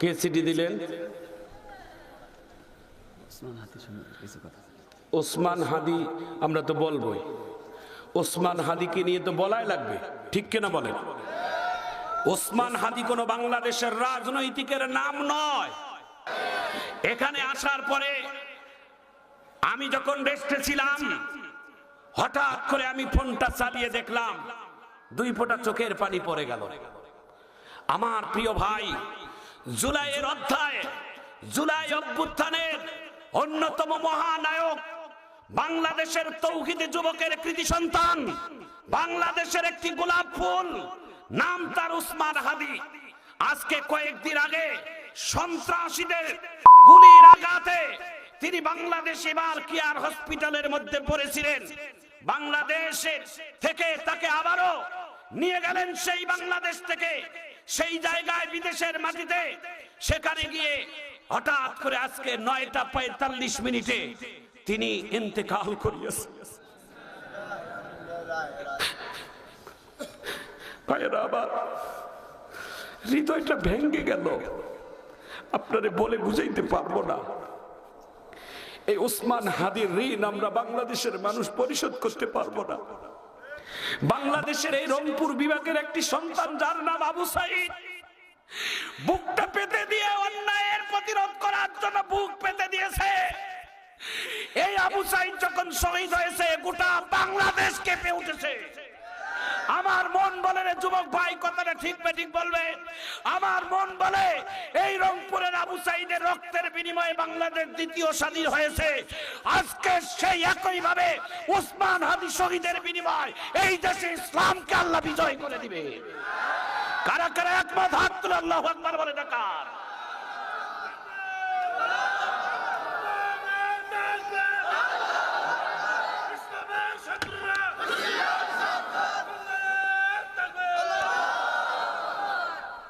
কে city দিলেন? ওসমান হাদি আমরা তো বলবোই। ওসমান হাদিকে নিয়ে তো বলাই লাগবে। ঠিক কিনা বলেন? ওসমান হাদি কোনো বাংলাদেশের রাজনৈতিকের নাম নয়। এখানে আসার পরে আমি যখন রেস্টে ছিলাম হঠাৎ করে আমি ফোনটা চালিয়ে দেখলাম দুই ফোঁটা চোখের পানি পড়ে গেল। আমার প্রিয় ভাই জুলাইয়ের অধ্যায়, জুলাই অভ্যুত্থানের অন্যতম মহানায়ক, বাংলাদেশের তৌহিদে যুবকের কৃতি সন্তান, বাংলাদেশের একটি গোলাপ ফুল, নাম তার উসমান হাদি। আজকে কয়েকদিন আগে সন্ত্রাসীদের গুলির আঘাতে তিনি বাংলাদেশ এবার কেয়ার হসপিটালের মধ্যে পড়েছিলেন। বাংলাদেশের থেকে তাকে আবারও নিয়ে গেলেন সেই বাংলাদেশ থেকে। সেই জায়গায় বিদেশের মাটিতে, সেখানে গিয়ে হঠাৎ করে আজকে নয়টা পঁয়তাল্লিশ মিনিটে তিনি ইন্তেকাল করিয়েছেন। হৃদয়টা ভেঙ্গে গেল। আপনারে বলে বুঝাইতে পারব না। এই ওসমান হাদির ঋণ আমরা বাংলাদেশের মানুষ পরিশোধ করতে পারব না। বাংলাদেশের এই রংপুর বিভাগের একটি সন্তান, যার নাম আবু সাইদ। বুকটা পেতে দিয়ে অন্যায়ের প্রতিরোধ করার জন্য বুক পেতে দিয়েছে। এই আবু সাইদ যখন শহীদ হয়েছে, গোটা বাংলাদেশ কেঁপে উঠেছে। আমার মন বলে রে যুবক ভাই, কথাটা ঠিক ঠিক বলবে? আমার মন বলে এই রংপুরের আবু সাইদের রক্তের বিনিময়ে বাংলাদেশ দ্বিতীয় স্বাধীন হয়েছে। আজকে সেই একই ভাবে উসমান হাদি শহীদের বিনিময় এই দেশে ইসলামকে আল্লাহ বিজয় করে দিবে। কারা কারা একমত? হাত তুলে আল্লাহ আকবার বলে ডাকার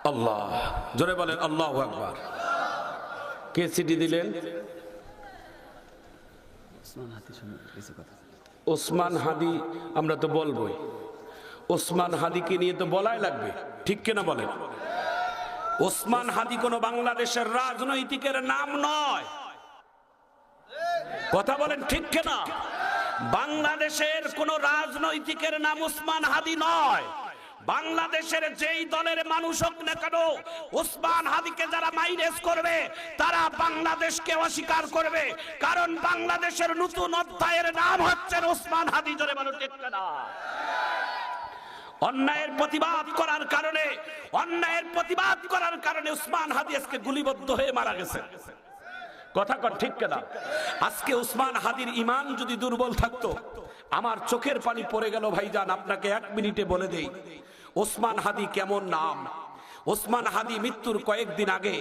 আল্লাহ। জোরে বলেন আল্লাহ আকবার। কে সিটি দিলেন? ওসমান হাদি আমরা তো বলবোই। ওসমান হাদিকে নিয়ে তো বলাই লাগবে ঠিক কিনা বলেন? ওসমান হাদি কোনো বাংলাদেশের রাজনৈতিকের নাম নয়। কথা বলেন ঠিক কিনা? বাংলাদেশের কোন রাজনৈতিকের নাম ওসমান হাদি নয়। বাংলাদেশের যেই দলের মানুষ হোক না কেন, ওসমান হাদিকে যারা মাইনেস করবে, তারা বাংলাদেশকে অস্বীকার করবে। কারণ বাংলাদেশের নতুন অধ্যায়ের নাম হচ্ছে ওসমান হাদি, জোরে মানুষ না অন্যায়ের প্রতিবাদ করার কারণে, অন্যায়ের প্রতিবাদ করার কারণে উসমান হাদি আজকে গুলিবদ্ধ হয়ে মারা গেছে। কথা কর ঠিক কেনা আজকে উসমান হাদির ইমান যদি দুর্বল থাকতো আমার চোখের পানি পড়ে গেল, ভাইজান, আপনাকে এক মিনিটে বলে দেই। ওসমান হাদি কেমন নাম? ওসমান হাদি মৃত্যুর কয়েকদিন আগে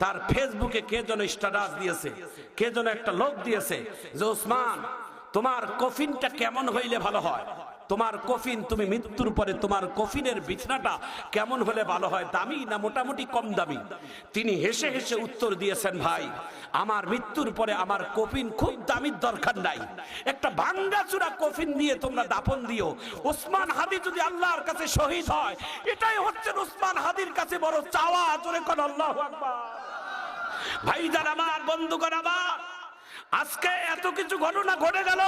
তার ফেসবুকে কে যেন স্ট্যাটাস দিয়েছে, কে যেন একটা লোক দিয়েছে যে, ওসমান, তোমার কফিনটা কেমন হইলে ভালো হয়? তোমার কফিন, তুমি মৃত্যুর পরে তোমার কফিনের বিছনাটা কেমন হলে ভালো হয়, দামি না মোটামুটি কম দামি? তিনি হেসে হেসে উত্তর দিয়েছেন, ভাই, আমার মৃত্যুর পরে আমার কফিন খুব দামির দরকার নাই। একটা ভাঙ্গাচুরা কফিন দিয়ে তোমরা দাপন দিও। ওসমান হাদি যদি আল্লাহর কাছে শহীদ হয়, এটাই হচ্ছে ওসমান হাদির কাছে বড় চাওয়া, জোরে কোন আল্লাহ আকবার। ভাইজান আমার, বন্ধুগণ আমার, আজকে এত কিছু ঘটনা ঘটে গেল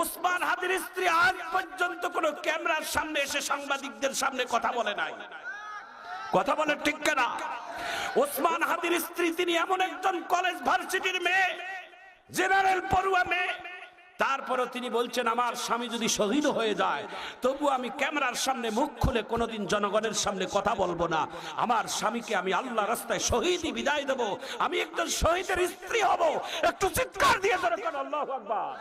উসমান হাদির স্ত্রী আজ পর্যন্ত কোন ক্যামেরার সামনে এসে সাংবাদিকদের সামনে কথা বলে নাই। কথা বলে ঠিক কেনা? ওসমান হাদির স্ত্রী তিনি এমন একজন কলেজ ভার্সিটির মেয়ে, জেনারেল পড়ুয়া মেয়ে। তারপরও তিনি বলছেন, আমার স্বামী যদি শহীদ হয়ে যায় তবু আমি ক্যামেরার সামনে মুখ খুলে কোনোদিন জনগণের সামনে কথা বলব না। আমার স্বামীকে আমি আল্লাহ রাস্তায় শহীদই বিদায় দেব। আমি একজন শহীদের স্ত্রী হব। একটু চিৎকার দিয়ে ধরে আল্লাহ আকবার।